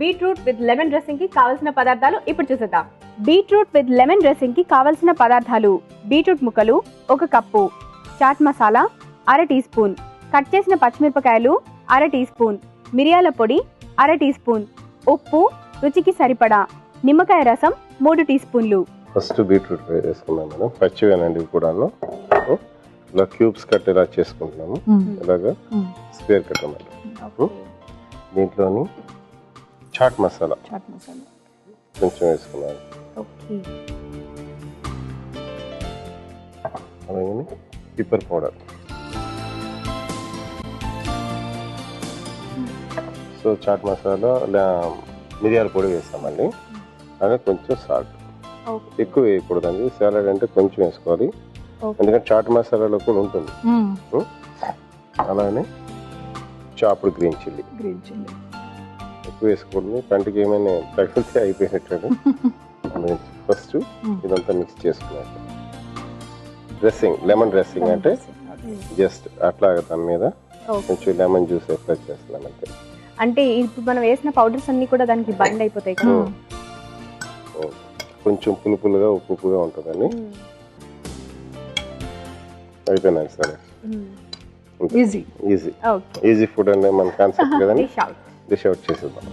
Beetroot with lemon డ్రెస్సింగ్కి కావలసిన పదార్థాలు ఇప్పుడు చూసేద్దాం. బీట్రూట్ విత్ లెమన్ డ్రెస్సింగ్కి కావలసిన పదార్థాలు బీట్రూట్ ముక్కలు ఒక కప్పు చాట్ మసాలా అర టీ స్పూన్. కట్ చేసిన పచ్చిమిరపకాయలు అర టీ స్పూన్. మిరియాల పొడి అర టీ స్పూన్. ఉప్పు రుచికి సరిపడా నిమ్మకాయ రసం మూడు టీ స్పూన్లు. ఫస్ట్ బీట్రూట్ ఫ్రై చేసుకున్నాం మేడం. పచ్చివేనండి కూడాను. ఇలా క్యూబ్స్ కట్ ఇలా చేసుకుంటున్నాము ఇలాగా స్క్వేర్ కట్ అన్నమాట దీంట్లోని చాట్ మసాలా. చాట్ మసాలా. కొంచెం వేసుకున్నాను. ఓకే. అలాగే pepper powder so chaat masala మిరియాల పొడి వేస్తామండి అలాగే కొంచెం సాల్ట్. ఎక్కువ వేయకూడదండి. సాలడ్ అంటే కొంచెం వేసుకోవాలి. ఎందుకంటే చాట్ మసాలాలో కూడా ఉంటుంది. అలానే చాపుడు గ్రీన్ చిల్లీ. Green chilli. ఎక్కువ వేసుకోండి. కంటికి ఏమైనా తగిలితే అయిపోయినట్టు ఫస్ట్ ఇదంతా మిక్స్ చేసుకున్నాక. డ్రెస్సింగ్ లెమన్ డ్రెస్సింగ్ అంటే జస్ట్ అట్లా దాని మీద కొంచెం లెమన్ జ్యూస్ అప్లై చేస్తున్నాను అంతే అంటే ఇప్పుడు మనం వేసిన పౌడర్స్ అన్ని కూడా దానికి బైండ్ అయిపోతాయి. కొంచెం పులుపులుగా ఉప్పు ఉప్పుగా ఉంటుందండి. అయిపోయినాయి సరే. ఈజీ ఈజీ ఈజీ ఫుడ్ అంటే మన కాన్సెప్ట్ కదండి. డిష్ అవుట్ డిష్ అవుట్ చేసేద్దాం